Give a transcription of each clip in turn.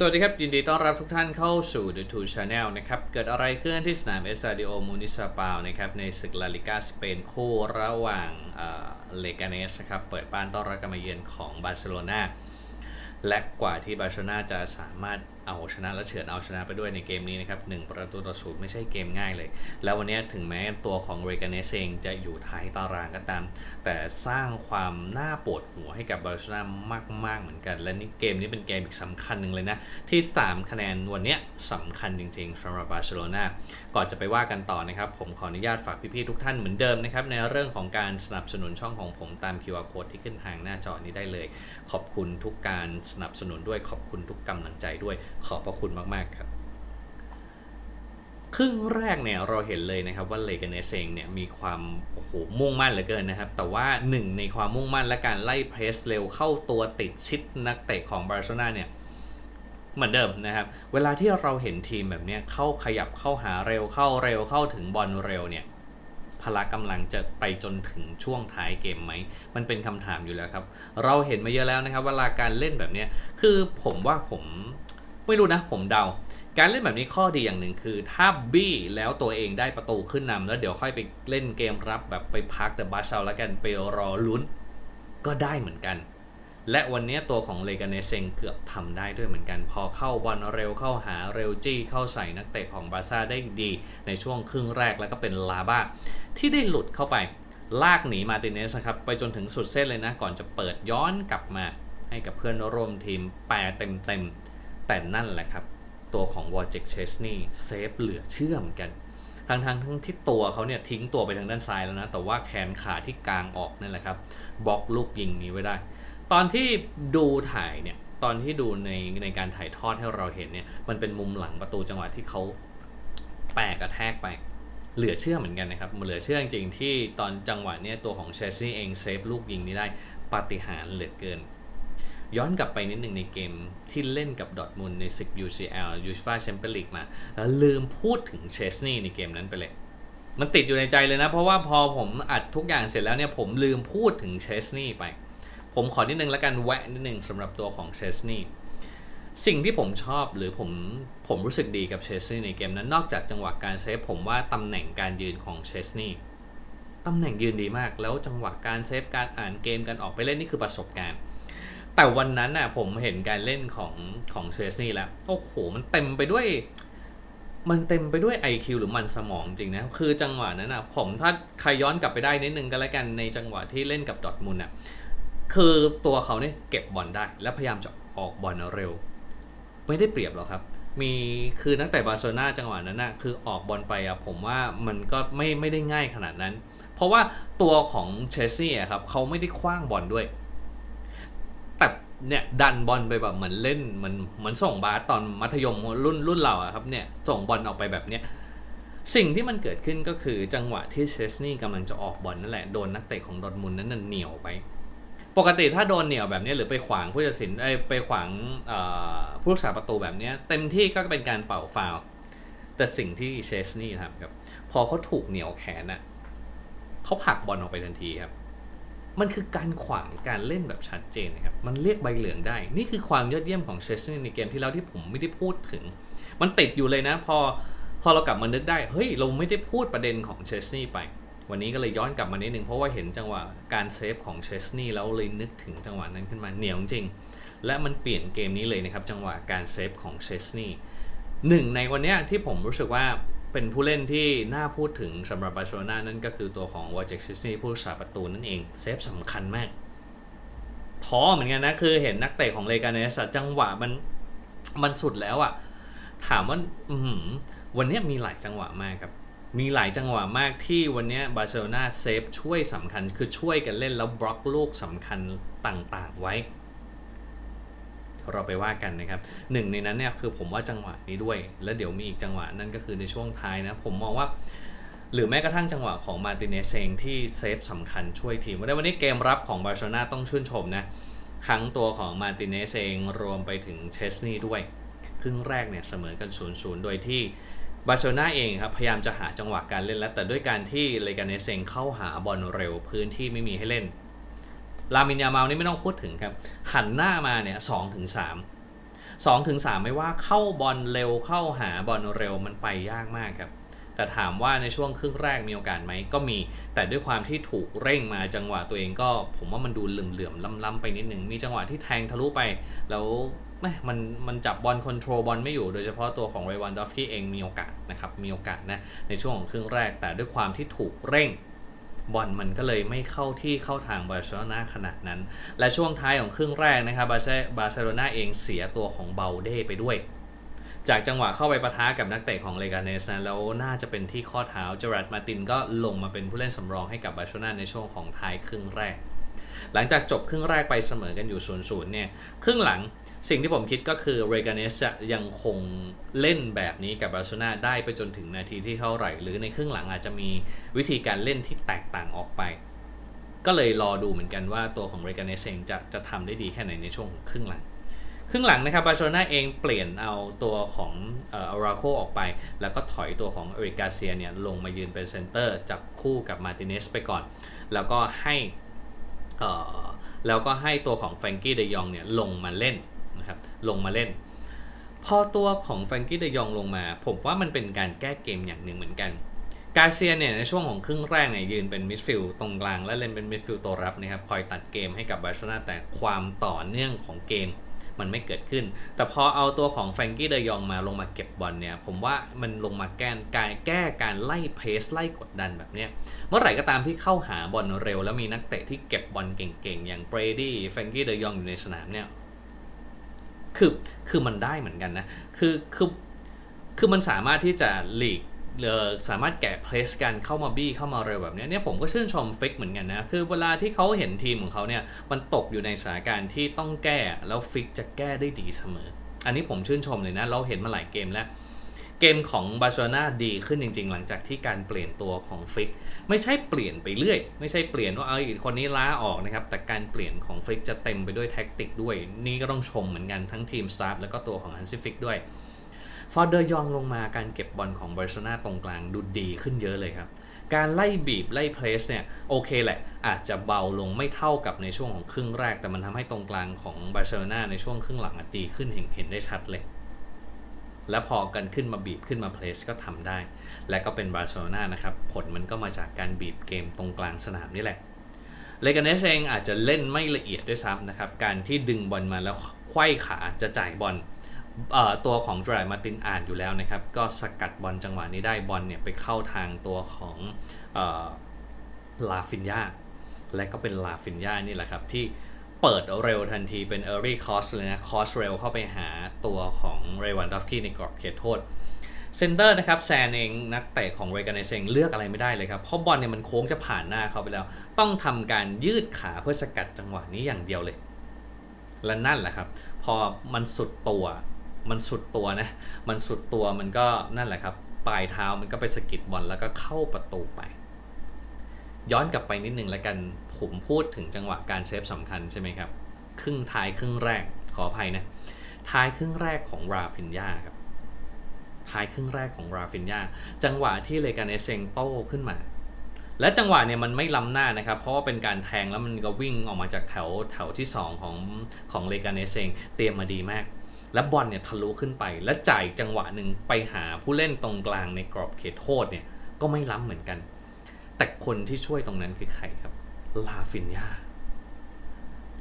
สวัสดีครับ ยินดีต้อนรับทุกท่านเข้าสู่ The Two Channel นะครับ เกิดอะไรขึ้นที่สนามเอสตาดิโอมูนิซาปานะครับในศึกลาลิกาสเปนคู่ระหว่างเลกาเนสนะครับเปิดบ้านต้อนรับการมาเยือนของบาร์เซโลนาและกว่าที่บาร์เซโลนาจะสามารถ เอาชนะและเฉือนเอาชนะไปด้วยในเกมนี้นะครับหนึ่งประตูต่อศูนย์ไม่ใช่เกมง่ายเลย แล้ววันนี้ถึงแม้ตัวของเรกาเนเซงจะอยู่ท้ายตารางก็ตาม แต่สร้างความน่าปวดหัวให้กับบาร์เซโลนามาก ๆ เหมือนกัน และนี่เกมนี้เป็นเกมอีกสำคัญหนึ่งเลยนะ ที่ 3 คะแนนวันนี้สำคัญจริงๆสำหรับบาร์เซโลนาก่อนจะไปว่ากันต่อนะครับ ผมขออนุญาตฝากพี่ๆทุกท่านเหมือนเดิมนะครับในเรื่องของการสนับสนุนช่องของผมตาม QR code ที่ขึ้นทางหน้าจอนี้ได้เลย ขอบคุณทุกการสนับสนุนด้วยขอบคุณทุกกำลังใจด้วยขอบพระคุณมาก ๆ ครับ ครึ่งแรกเนี่ยเราเห็นเลยนะครับว่าเลกาเนสเซงเนี่ยมีความโอ้โหมุ่งมั่นเหลือเกินนะครับ แต่ว่าหนึ่งในความมุ่งมั่นและการไล่เพรสเร็วเข้าตัวติดชิดนักเตะของบาร์เซโลนาเนี่ยเหมือนเดิมนะครับ เวลาที่เราเห็นทีมแบบนี้เข้าขยับเข้าหาเร็วเข้าเร็วเข้าถึงบอลเร็วเนี่ยพละกำลังจะไปจนถึงช่วงท้ายเกมไหม มันเป็นคำถามอยู่แล้วครับ เราเห็นมาเยอะแล้วนะครับ เวลาการเล่นแบบนี้คือผมว่าผม ไม่รู้นะผมเดา การเล่นแบบนี้ข้อดีอย่างหนึ่งคือ ถ้าบี้แล้วตัวเองได้ประตูขึ้นนำแล้วเดี๋ยวค่อยไปเล่นเกมรับแบบไปพักแต่บาเชาแล้วกันไปรอลุ้นก็ได้เหมือนกัน และวันนี้ตัวของเลกาเนเซงเกือบทำได้ด้วยเหมือนกัน พอเข้าบอลเร็วเข้าหาเร็วจี้เข้าใส่นักเตะของบาซ่าได้ดีในช่วงครึ่งแรกแล้วก็เป็นลาบ้าที่ได้หลุดเข้าไปลากหนีมาติเนสครับไปจนถึงสุดเส้นเลยนะ ก่อนจะเปิดย้อนกลับมาให้กับเพื่อนร่วมทีมแปรเต็มๆ แต่นั่นแหละครับ ตัวของวอร์เจกเชสนีเซฟเหลือเชื่อเหมือนกันทางทางทั้งที่ตัวเขาเนี่ยทิ้งตัวไปทางด้านซ้ายแล้วนะ แต่ว่าแขนขาที่กลางออกนั่นแหละครับบล็อกลูกยิงนี้ไว้ได้ ตอนที่ดูถ่ายเนี่ยตอนที่ดูในในการถ่ายทอดให้เราเห็นเนี่ยมันเป็นมุมหลังประตูจังหวะที่เขาแปะกระแทกไป เหลือเชื่อเหมือนกันนะครับเหลือเชื่อจริงๆที่ตอนจังหวะเนี้ยตัวของเชสซี่เองเซฟลูกยิงนี้ได้ปาฏิหาริย์เหลือเกิน ย้อนกลับไปนิดหนึ่งในเกมที่เล่นกับดอทมุนในศึก UCL u s f a Champions League มา แล้วลืมพูดถึงเชสนี่ในเกมนั้นไปเลย มันติดอยู่ในใจเลยนะ เพราะว่าพอผมอัดทุกอย่างเสร็จแล้วเนี่ยผมลืมพูดถึงเชสนี่ไป ผมขอนิดนึงแล้วกันแวะนิดนึงสำหรับตัวของเชสนี่สิ่งที่ผมชอบหรือผมผมรู้สึกดีกับเชสนี่ในเกมนั้น นอกจากจังหวะการเซฟผมว่าตำแหน่งการยืนของเชสนี่ตำแหน่งยืนดีมาก แล้วจังหวะการเซฟการอ่านเกมการออกไปเล่นนี่คือประสบการณ์ แต่วันนั้นน่ะผมเห็นการเล่นของของเชสนี่แล้ว โอ้โห มันเต็มไปด้วย มันเต็มไปด้วย IQ หรือมันสมองจริงนะ คือจังหวะนั้นนะผมถ้าใครย้อนกลับไปได้นิดนึงก็แล้วกันในจังหวะที่เล่นกับดอทมุนอะคือตัวเขาเนี่ยเก็บบอลได้ และพยายามจะออกบอลเร็ว ไม่ได้เปรียบหรอกครับ มีคือนักแต่บาร์เซโลนาจังหวะนั้นนะคือออกบอลไปอะผมว่ามันก็ไม่ไม่ได้ง่ายขนาดนั้น เพราะว่าตัวของเชสซี่อะครับเขาไม่ได้คว้างบอลด้วย เนี่ยดันบอลไปแบบเหมือนเล่นเหมือนเหมือนส่งบาสตอนมัธยมรุ่นรุ่นเราอะครับเนี่ยส่งบอลออกไปแบบเนี้ยสิ่งที่มันเกิดขึ้นก็คือจังหวะที่เชสนี่กำลังจะออกบอลนั่นแหละโดนนักเตะของดอทมุนนั้นนะเหนียวไป ปกติถ้าโดนเหนียวแบบนี้หรือไปขวางผู้ตัดสินไปขวางผู้รักษาประตูแบบนี้เต็มที่ก็เป็นการเป่าฟาวแต่สิ่งที่เชสนี่ทำครับ พอเขาถูกเหนียวแขนน่ะเขาผลักบอลออกไปทันทีครับ มันคือการขวางการเล่นแบบชัดเจนนะครับ มันเรียกใบเหลืองได้ นี่คือความยอดเยี่ยมของเชสนี่ในเกมที่แล้วที่ผมไม่ได้พูดถึง มันติดอยู่เลยนะ พอพอเรากลับมานึกได้ เฮ้ย เราไม่ได้พูดประเด็นของเชสนี่ไป วันนี้ก็เลยย้อนกลับมานิดนึงเพราะว่าเห็นจังหวะการเซฟของเชสนี่แล้วเลยนึกถึงจังหวะนั้นขึ้นมาเหนียวจริง และมันเปลี่ยนเกมนี้เลยนะครับจังหวะการเซฟของเชสนี่หนึ่งในวันนี้ที่ผมรู้สึกว่า เป็นผู้เล่นที่น่าพูดถึงสำหรับบาร์เซโลนานั่นก็คือตัวของวอร์เจกซิสนี่ผู้รักษาประตูนั่นเอง เซฟสำคัญมากท้อเหมือนกันนะ คือเห็นนักเตะของเลกาเนสจังหวะมันมันสุดแล้วอะ ถามว่าวันนี้มีหลายจังหวะมากครับ มีหลายจังหวะมากที่วันนี้บาร์เซโลนาเซฟช่วยสำคัญ คือช่วยกันเล่นแล้วบล็อกลูกสำคัญต่างๆไว้ เราไปว่ากันนะครับหนึ่งในนั้นเนี่ยคือผมว่าจังหวะนี้ด้วย แล้วเดี๋ยวมีอีกจังหวะนั่นก็คือในช่วงท้ายนะผมมองว่าหรือแม้กระทั่งจังหวะของมาติเนสเองที่เซฟสำคัญช่วยทีมวันนี้วันนี้เกมรับของบาร์เซโลนาต้องชื่นชมนะทั้งตัวของมาติเนสเองรวมไปถึงเชสนี่ด้วย ครึ่งแรกเนี่ยเสมอกัน0ูนย์โดยที่บาร์เซโลนาเองครับพยายามจะหาจังหวะการเล่นแล้ว แต่ด้วยการที่เลกาเนเซงเข้าหาบอลเร็วพื้นที่ไม่มีให้เล่น ลามินยามาลนี่ไม่ต้องพูดถึงครับ หันหน้ามาเนี่ยสองถึงสาม2ถึง3ไม่ว่าเข้าบอลเร็วเข้าหาบอลเร็วมันไปยากมากครับ แต่ถามว่าในช่วงครึ่งแรกมีโอกาสไหมก็มี แต่ด้วยความที่ถูกเร่งมาจังหวะตัวเองก็ผมว่ามันดูเหลื่อมๆล้ำๆไปนิดหนึ่งมีจังหวะที่แทงทะลุไป แล้วแม่มันมันจับบอลคอนโทรลบอลไม่อยู่โดยเฉพาะตัวของเรวันดอฟกี้เองมีโอกาสนะครับมีโอกาสนะในช่วงของครึ่งแรกแต่ด้วยความที่ถูกเร่ง บอลมันก็เลยไม่เข้าที่เข้าทางบาร์เซโลนาขนาดนั้น และช่วงท้ายของครึ่งแรกนะครับบาร์เซบาร์เซโลนาเองเสียตัวของเบลเด้ไปด้วย จากจังหวะเข้าไปปะทะกับนักเตะของเลกาเนสนะแล้วน่าจะเป็นที่ข้อเท้าเจอรัดมาตินก็ลงมาเป็นผู้เล่นสำรองให้กับบาร์เซโลนาในช่วงของท้ายครึ่งแรก หลังจากจบครึ่งแรกไปเสมอกันอยู่0ูนย์เนี่ยครึ่งหลัง สิ่งที่ผมคิดก็คือเรกาเนสจะยังคงเล่นแบบนี้กับบาร์เซโลนาได้ไปจนถึงนาทีที่เท่าไหร่ หรือในครึ่งหลังอาจจะมีวิธีการเล่นที่แตกต่างออกไป ก็เลยรอดูเหมือนกันว่าตัวของเรกาเนสเองจะจะทำได้ดีแค่ไหนในช่วงครึ่งหลัง ครึ่งหลังนะครับบาร์เซโลนาเองเปลี่ยนเอาตัวของอ่อราโคออกไป แล้วก็ถอยตัวของเอริกาเซียเนี่ยลงมายืนเป็นเซนเตอร์จับคู่กับมาติเนสไปก่อน แล้วก็ให้แล้วก็ให้ตัวของแฟรงกี้เดยองเนี่ยลงมาเล่น นะครับ ลงมาเล่น พอตัวของแฟรงกี้เดยองลงมา ผมว่ามันเป็นการแก้เกมอย่างหนึ่งเหมือนกัน กาเซียเนี่ยในช่วงของครึ่งแรกเนี่ยยืนเป็นมิดฟิลด์ตรงกลาง และเล่นเป็นมิดฟิลด์ตัวรับนะครับคอยตัดเกมให้กับบาร์เซโลนาแต่ความต่อเนื่องของเกมมันไม่เกิดขึ้น แต่พอเอาตัวของแฟรงกี้เดยองมาลงมาเก็บบอลเนี่ย ผมว่ามันลงมาแก้การแก้การไล่เพสไล่กดดันแบบเนี้ย เมื่อไหร่ก็ตามที่เข้าหาบอลเร็ว แล้วมีนักเตะที่เก็บบอลเก่งๆ อย่างเบรดี้ แฟรงกี้เดยองอยู่ในสนามเนี่ย คือคือมันได้เหมือนกันนะ คือคือคือมันสามารถที่จะหลีกเออสามารถแกะเพลสกันเข้ามาบี้เข้ามาเร็วแบบนี้เนี่ยผมก็ชื่นชมฟิกเหมือนกันนะ คือเวลาที่เขาเห็นทีมของเขาเนี่ยมันตกอยู่ในสถานการณ์ที่ต้องแก้แล้วฟิกจะแก้ได้ดีเสมอ อันนี้ผมชื่นชมเลยนะ เราเห็นมาหลายเกมแล้ว เกมของบาร์เซโลนาดีขึ้นจริง ๆ หลังจากที่การเปลี่ยนตัวของฟิก ไม่ใช่เปลี่ยนไปเรื่อย ไม่ใช่เปลี่ยนว่าเออคนนี้ล้าออกนะครับ แต่การเปลี่ยนของฟิกจะเต็มไปด้วยแท็กติกด้วย นี่ก็ต้องชมเหมือนกันทั้งทีมสตาฟแล้วก็ตัวของฮันซิฟิกด้วยฟอร์เดอร์ยองลงมาการเก็บบอลของบาร์เซโลนาตรงกลางดูดีขึ้นเยอะเลยครับการไล่บีบไล่เพลสเนี่ยโอเคแหละ อาจจะเบาลงไม่เท่ากับในช่วงของครึ่งแรก แต่มันทำให้ตรงกลางของบาร์เซโลนาในช่วงครึ่งหลังดีขึ้นเห็นเห็นได้ชัดเลย และพอกันขึ้นมาบีบขึ้นมาเพลสก็ทำได้ และก็เป็นบาร์เซโลนานะครับ ผลมันก็มาจากการบีบเกมตรงกลางสนามนี่แหละ เลกาเนสเองอาจจะเล่นไม่ละเอียดด้วยซ้ำนะครับ การที่ดึงบอลมาแล้วไขว้ขาจะจ่ายบอลตัวของจรายมาตินอ่านอยู่แล้วนะครับ ก็สกัดบอลจังหวะนี้ได้บอลเนี่ยไปเข้าทางตัวของอลาฟินยาและก็เป็นลาฟินยานี่แหละครับที่ เปิดเร็วทันทีเป็น Early Cross เลยนะ Cross เร็วเข้าไปหาตัวของเรวันดอฟกี้ในกรอบเขตโทษเซนเตอร์นะครับแซนเองนักเตะของเรกานเซงเลือกอะไรไม่ได้เลยครับ เพราะบอลเนี่ยมันโค้งจะผ่านหน้าเขาไปแล้ว ต้องทำการยืดขาเพื่อสกัดจังหวะนี้อย่างเดียวเลย และนั่นแหละครับ พอมันสุดตัว มันสุดตัวนะ มันสุดตัวมันก็นั่นแหละครับ ปลายเท้ามันก็ไปสกิดบอลแล้วก็เข้าประตูไป ย้อนกลับไปนิดนึงแล้วกัน ผมพูดถึงจังหวะการเซฟสำคัญใช่ไหมครับ ครึ่งท้ายครึ่งแรกขออภัยนะ ท้ายครึ่งแรกของราฟินยาครับ ท้ายครึ่งแรกของราฟินยาจังหวะที่เลกาเนเซงโต้ขึ้นมา และจังหวะเนี่ยมันไม่ล้ำหน้านะครับ เพราะว่าเป็นการแทงแล้วมันก็วิ่งออกมาจากแถวแถวที่ 2 ของของเลกาเนเซงเตรียมมาดีมากและบอลเนี่ยทะลุขึ้นไป และจ่ายจังหวะหนึ่งไปหาผู้เล่นตรงกลางในกรอบเขตโทษเนี่ยก็ไม่ล้ำเหมือนกัน แต่คนที่ช่วยตรงนั้นคือใครครับ ลาฟินยา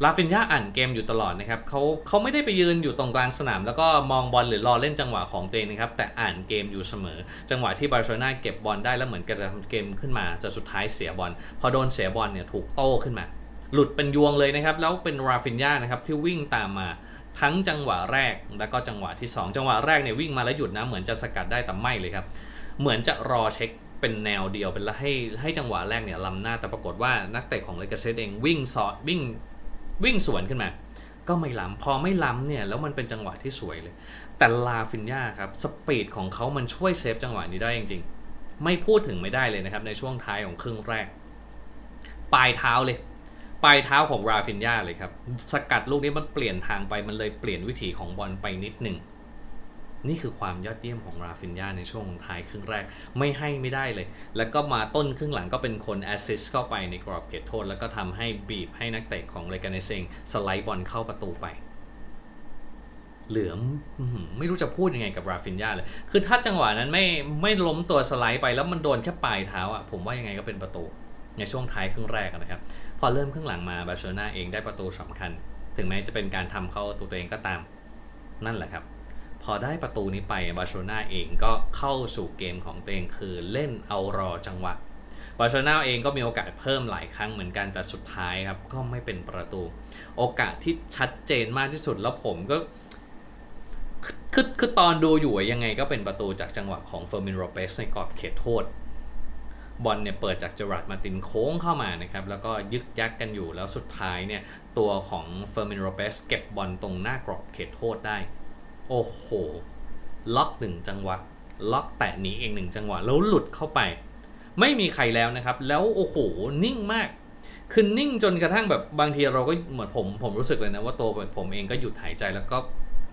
ลาฟินยาอ่านเกมอยู่ตลอดนะครับเขาเขาไม่ได้ไปยืนอยู่ตรงกลางสนาม แล้วก็มองบอลหรือรอเล่นจังหวะของตัวเองนะครับแต่อ่านเกมอยู่เสมอ จังหวะที่บาร์เซโลนาเก็บบอลได้แล้วเหมือนกับจะทำเกมขึ้นมาจะสุดท้ายเสียบอลพอโดนเสียบอลเนี่ยถูกโต้ขึ้นมา หลุดเป็นยวงเลยนะครับแล้วเป็นราฟินยานะครับที่วิ่งตามมาทั้งจังหวะแรกแล้วก็จังหวะที่ 2 จังหวะแรกเนี่ยวิ่งมาแล้วหยุดนะเหมือนจะสกัดได้แต่ไม่เลยครับเหมือนจะรอเช็ค เป็นแนวเดียวเป็นแล้วให้ให้จังหวะแรกเนี่ยล้ำหน้าแต่ปรากฏว่านักเตะของเลกาเซตเองวิ่งสอดวิ่งวิ่งสวนขึ้นมา ก็ไม่ล้ำพอไม่ล้ำเนี่ยแล้วมันเป็นจังหวะที่สวยเลย แต่ลาฟินยาครับสปีดของเขามันช่วยเซฟจังหวะนี้ได้จริงๆ ไม่พูดถึงไม่ได้เลยนะครับในช่วงท้ายของครึ่งแรก ปลายเท้าเลยปลายเท้าของราฟินยาเลยครับสกัดลูกนี้มันเปลี่ยนทางไปมันเลยเปลี่ยนวิถีของบอลไปนิดหนึ่ง นี่คือความยอดเยี่ยมของราฟินยาในช่วงท้ายครึ่งแรกไม่ให้ไม่ได้เลย แล้วก็มาต้นครึ่งหลังก็เป็นคนแอสซิสต์เข้าไปในกรอบเขตโทษ แล้วก็ทำให้บีบให้นักเตะของเลกาเนเซงสไลด์บอลเข้าประตูไป เหลือไม่รู้จะพูดยังไงกับราฟินยาเลย คือถ้าจังหวะนั้นไม่ไม่ล้มตัวสไลด์ไปแล้วมันโดนแค่ปลายเท้าอะผมว่ายังไงก็เป็นประตู ในช่วงท้ายครึ่งแรกนะครับ พอเริ่มครึ่งหลังมาบาร์เซโลนาเองได้ประตูสำคัญ ถึงแม้จะเป็นการทำเข้าตัวตัวเองก็ตาม นั่นแหละครับ พอได้ประตูนี้ไปบาร์เซโลนาเองก็เข้าสู่เกมของตัวเองคือเล่นเอารอจังหวะบาร์เซโลนาเองก็มีโอกาสเพิ่มหลายครั้งเหมือนกันแต่สุดท้ายครับก็ไม่เป็นประตู โอกาสที่ชัดเจนมากที่สุดแล้วผมก็คือคือตอนดูอยู่ยังไงก็เป็นประตูจากจังหวะของเฟอร์มินโรเปสในกรอบเขตโทษ บอลเนี่ยเปิดจากเจอราร์ดมาตินโค้งเข้ามานะครับ แล้วก็ยึกยักกันอยู่แล้วสุดท้ายเนี่ยตัวของเฟอร์มินโรเปสเก็บบอลตรงหน้ากรอบเขตโทษได้ โอ้โห ล็อกหนึ่งจังหวะ ล็อกแตะหนีเองหนึ่งจังหวะ แล้วหลุดเข้าไป ไม่มีใครแล้วนะครับ แล้วโอ้โห นิ่งมาก คือนิ่งจนกระทั่งแบบบางทีเราก็เหมือนผม ผมรู้สึกเลยนะว่าตัวผมเองก็หยุดหายใจแล้วก็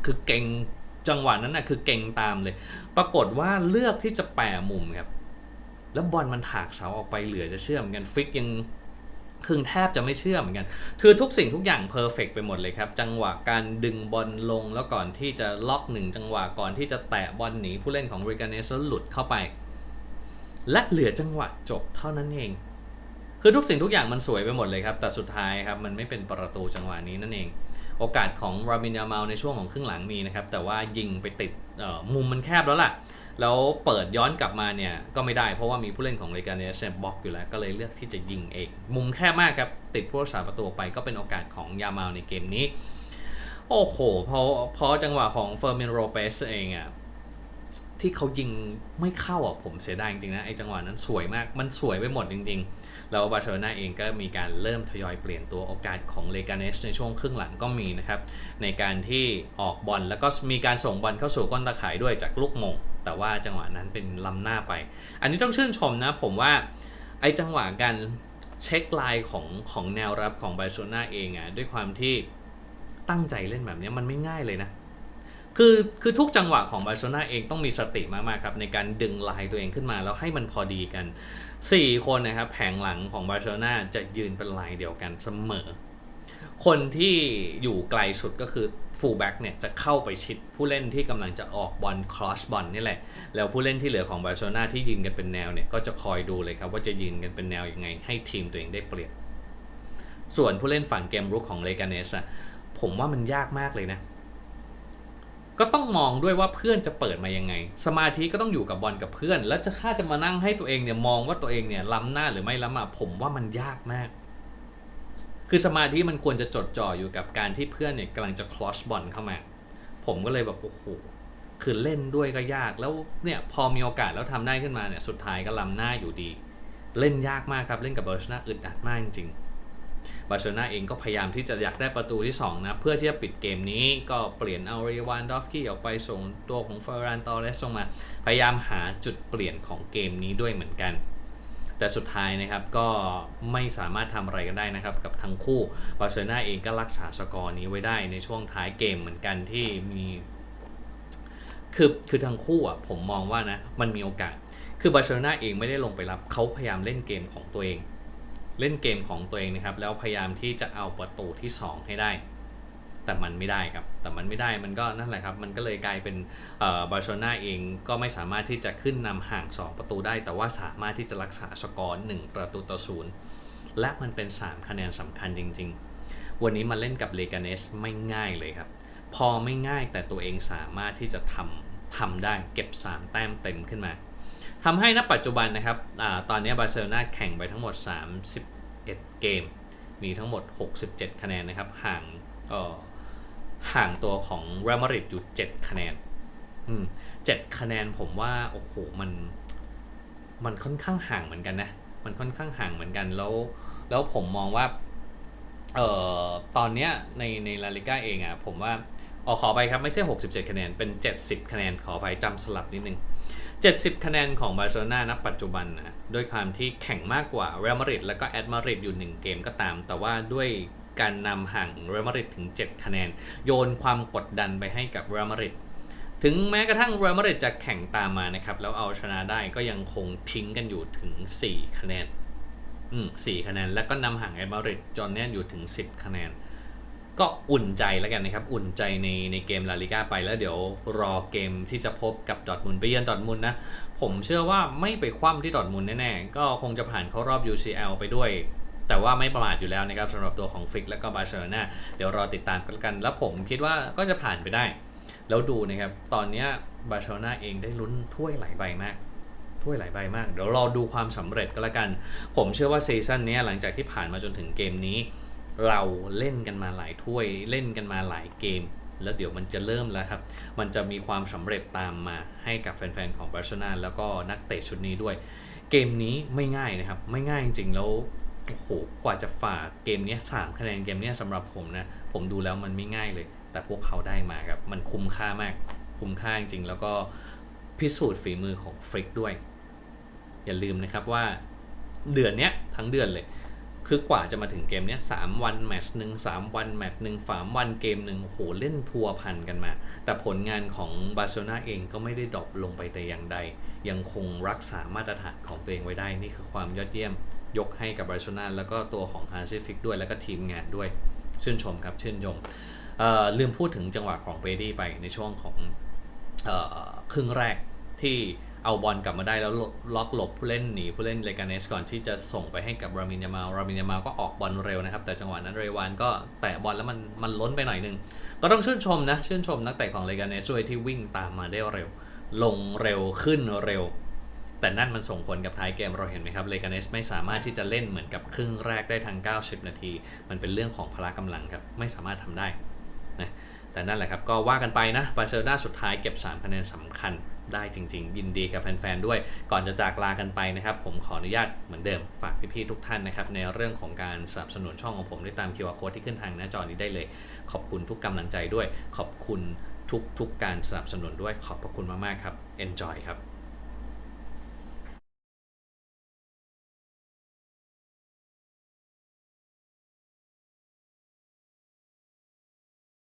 คือเก่งจังหวะนั้นนะคือเก่งตามเลย ปรากฏว่าเลือกที่จะแปะมุมครับ แล้วบอลมันถากเสาออกไปเหลือจะเชื่อมกันฟิกยัง คือแทบจะไม่เชื่อเหมือนกัน คือทุกสิ่งทุกอย่างเพอร์เฟกไปหมดเลยครับ จังหวะการดึงบอลลงแล้วก่อนที่จะล็อกหนึ่งจังหวะก่อนที่จะแตะบอลหนีผู้เล่นของริกาเนสหลุดเข้าไป และเหลือจังหวะจบเท่านั้นเอง คือทุกสิ่งทุกอย่างมันสวยไปหมดเลยครับ แต่สุดท้ายครับมันไม่เป็นประตูจังหวะนี้นั่นเอง โอกาสของรามินยามาลในช่วงของครึ่งหลังมีนะครับ แต่ว่ายิงไปติดมุมมันแคบแล้วล่ะ แล้วเปิดย้อนกลับมาเนี่ยก็ไม่ได้เพราะว่ามีผู้เล่นของเลกาเนสบล็อกอยู่แล้วก็เลยเลือกที่จะยิงเองมุมแคบมากครับ ติดผู้รักษาประตูไปก็เป็นโอกาสของยามาลในเกมนี้ โอ้โหพอพอจังหวะของเฟอร์มินโรเปสเองอะที่เขายิงไม่เข้าอะผมเสียดายจริงๆนะไอ้จังหวะนั้นสวยมากมันสวยไปหมดจริงๆ แล้วบาร์เซโลนาเองก็มีการเริ่มทยอยเปลี่ยนตัวโอกาสของเลกาเนสในช่วงครึ่งหลังก็มีนะครับ ในการที่ออกบอลแล้วก็มีการส่งบอลเข้าสู่ก้นตาข่ายด้วยจากลูกมง แต่ว่าจังหวะนั้นเป็นล้ำหน้าไป อันนี้ต้องชื่นชมนะ ผมว่าไอ้จังหวะการเช็คลน์ของของแนวรับของบาร์เซโลนาเองอะด้วยความที่ตั้งใจเล่นแบบนี้มันไม่ง่ายเลยนะ คือคือทุกจังหวะของบาร์เซโลนาเองต้องมีสติมากๆครับในการดึงลายตัวเองขึ้นมาแล้วให้มันพอดีกัน 4 คนนะครับแผงหลังของบาร์เซโลนาจะยืนเป็นลายเดียวกันเสมอ คนที่อยู่ไกลสุดก็คือ ฟูลแบ็กเนี่ยจะเข้าไปชิดผู้เล่นที่กำลังจะออกบอลครอสบอลนี่แหละ แล้วผู้เล่นที่เหลือของบาร์เซโลนาที่ยืนกันเป็นแนวเนี่ยก็จะคอยดูเลยครับว่าจะยืนกันเป็นแนวยังไง ให้ทีมตัวเองได้เปรียบ ส่วนผู้เล่นฝั่งเกมรุกของเลกาเนสอะผมว่ามันยากมากเลยนะ ก็ต้องมองด้วยว่าเพื่อนจะเปิดมายังไง สมาธิก็ต้องอยู่กับบอลกับเพื่อน แล้วจะถ้าจะมานั่งให้ตัวเองเนี่ยมองว่าตัวเองเนี่ยล้ำหน้าหรือไม่ล้ำอะผมว่ามันยากมาก คือสมาธิมันควรจะจดจ่ออยู่กับการที่เพื่อนเนี่ยกำลังจะคลอสบอลเข้ามา ผมก็เลยแบบโอ้โหคือเล่นด้วยก็ยากแล้วเนี่ยพอมีโอกาสแล้วทำได้ขึ้นมาเนี่ยสุดท้ายก็ล้ำหน้าอยู่ดี เล่นยากมากครับเล่นกับเบอร์ชนาอึดอัดมากจริงๆบาร์เซโลนาเองก็พยายามที่จะอยากได้ประตูที่ 2 นะ เพื่อที่จะปิดเกมนี้ก็เปลี่ยนเอาเรวานดอฟกี้ออกไปส่งตัวของเฟอร์รานตอเรสลงมา พยายามหาจุดเปลี่ยนของเกมนี้ด้วยเหมือนกัน แต่สุดท้ายนะครับก็ไม่สามารถทำอะไรกันได้นะครับ กับทั้งคู่บาร์เซโลนาเองก็รักษาสกอร์นี้ไว้ได้ในช่วงท้ายเกมเหมือนกันที่มีคือคือทั้งคู่อะผมมองว่านะมันมีโอกาส คือบาร์เซโลนาเองไม่ได้ลงไปรับเขาพยายามเล่นเกมของตัวเอง เล่นเกมของตัวเองนะครับ แล้วพยายามที่จะเอาประตูที่ 2 ให้ได้ แต่มันไม่ได้ครับ แต่มันไม่ได้มันก็นั่นแหละครับ มันก็เลยกลายเป็นบาร์เซโลนาเองก็ไม่สามารถที่จะขึ้นนำห่าง 2 ประตูได้ แต่ว่าสามารถที่จะรักษาสกอร์1ประตูต่อศูนย์และมันเป็น 3 คะแนนสำคัญจริง ๆ วันนี้มาเล่นกับเลกาเนสไม่ง่ายเลยครับ พอไม่ง่ายแต่ตัวเองสามารถที่จะทำทำได้เก็บ 3 แต้มเต็มขึ้นมาทำให้ณปัจจุบันนะครับอตอนนี้บาร์เซโลนาแข่งไปทั้งหมด 31 เกม มีทั้งหมด 67 คะแนนนะครับห่าง ห่างตัวของเรอัลมาดริดอยู่7คะแนน อืม7คะแนนผมว่าโอ้โหมัน มันค่อนข้างห่างเหมือนกันนะ มันค่อนข้างห่างเหมือนกันแล้ว แล้วผมมองว่า เอ่อตอนเนี้ยในในลาลิก้าเองอะ่ะผมว่าออขอไปครับไม่ใช่ 67 คะแนน เป็น 70 คะแนนขอไปจำสลับนิดนึง 70 คะแนนของบาร์เซโลนาณปัจจุบันนะด้วยความที่แข่งมากกว่าเรอัลมาดริดแล้วก็แอตมาดริดอยู่ 1 เกมก็ตาม แต่ว่าด้วย การนำห่างเรอัลมาดริดถึง 7 คะแนน โยนความกดดันไปให้กับเรอัลมาดริดถึงแม้กระทั่งเรอัลมาดริดจะแข่งตามมานะครับ แล้วเอาชนะได้ก็ยังคงทิ้งกันอยู่ถึง 4 คะแนนอืม4คะแนน แล้วก็นำห่างแอตมาดริดจนเนี่ยอยู่ถึง 10 คะแนน ก็อุ่นใจแล้วกันนะครับ อุ่นใจในในเกมลาลิก้าไปแล้วเดี๋ยวรอเกมที่จะพบกับดอทมุนไปเยือนดอทมุนนะผมเชื่อว่าไม่ไปคว่ำที่ดอทมุนแน่ๆ ก็คงจะผ่านเข้ารอบ UCL ไปด้วย แต่ว่าไม่ประมาทอยู่แล้วนะครับสำหรับตัวของฟิกและก็บาร์เซโลนาเดี๋ยวรอติดตามกันกัน แล้วผมคิดว่าก็จะผ่านไปได้ แล้วดูนะครับ ตอนนี้บาร์เซโลนาเองได้ลุ้นถ้วยหลายใบมากถ้วยหลายใบมาก เดี๋ยวรอดูความสำเร็จก็แล้วกัน ผมเชื่อว่าซีซั่นนี้หลังจากที่ผ่านมาจนถึงเกมนี้ เราเล่นกันมาหลายถ้วยเล่นกันมาหลายเกม แล้วเดี๋ยวมันจะเริ่มแล้วครับ มันจะมีความสำเร็จตามมาให้กับแฟนๆของบาร์เซโลนาแล้วก็นักเตะชุดนี้ด้วย เกมนี้ไม่ง่ายนะครับ ไม่ง่ายจริงๆแล้ว โอ้โหกว่าจะฝ่าเกมนี้สามคะแนนเกมนี้สำหรับผมนะ ผมดูแล้วมันไม่ง่ายเลย แต่พวกเขาได้มาครับ มันคุ้มค่ามาก คุ้มค่าจริงๆแล้วก็พิสูจน์ฝีมือของฟริกด้วย อย่าลืมนะครับว่าเดือนนี้ทั้งเดือนเลย คือกว่าจะมาถึงเกมนี้สามวันแมตช์หนึ่งสามวันแมตช์หนึ่งสามวันเกมหนึ่งโอ้โหเล่นพัวพันกันมา แต่ผลงานของบาร์เซโลนาเองก็ไม่ได้ดรอปลงไปแต่อย่างใด ยังคงรักษามาตรฐานของตัวเองไว้ได้นี่คือความยอดเยี่ยม ยกให้กับบาร์เซโลนาแล้วก็ตัวของฮานซิฟิกด้วยแล้วก็ทีมงานด้วยชื่นชมครับชื่นชมลืมพูดถึงจังหวะของเบดี้ไปในช่วงของออครึ่งแรกที่เอาบอลกลับมาได้แล้วล็อกหลบผู้เล่นหนีผู้เล่นเลกาเนสก่อนที่จะส่งไปให้กับรามินยามารามินยามาก็ออกบอลเร็วนะครับ แต่จังหวะนั้นเรวานก็แตะบอลแล้วมันมันล้นไปหน่อยนึง ก็ต้องชื่นชมนะ ชื่นชมนักเตะของเลกาเนสด้วยที่วิ่งตามมาได้เร็ว ลงเร็วขึ้นเร็ว แต่นั่นมันส่งผลกับท้ายเกมเราเห็นไหมครับเลกาเนสไม่สามารถที่จะเล่นเหมือนกับครึ่งแรกได้ทั้ง 90 นาที มันเป็นเรื่องของพละกำลังครับ ไม่สามารถทำได้นะแต่นั่นแหละครับ ก็ว่ากันไปนะบาร์เซโลนาสุดท้ายเก็บ 3 คะแนนสำคัญได้จริง ๆ ยินดีกับแฟน ๆ ด้วย ก่อนจะจากลากันไปนะครับ ผมขออนุญาตเหมือนเดิม ฝากพี่ ๆ ทุกท่านนะครับ ในเรื่องของการสนับสนุนช่องของผมได้ตาม QR Code ที่ขึ้นทางหน้าจอนี้ได้เลย ขอบคุณทุกกำลังใจด้วย ขอบคุณทุกๆการสนับสนุนด้วย ขอบพระคุณมาก ๆ ครับ Enjoy ครับ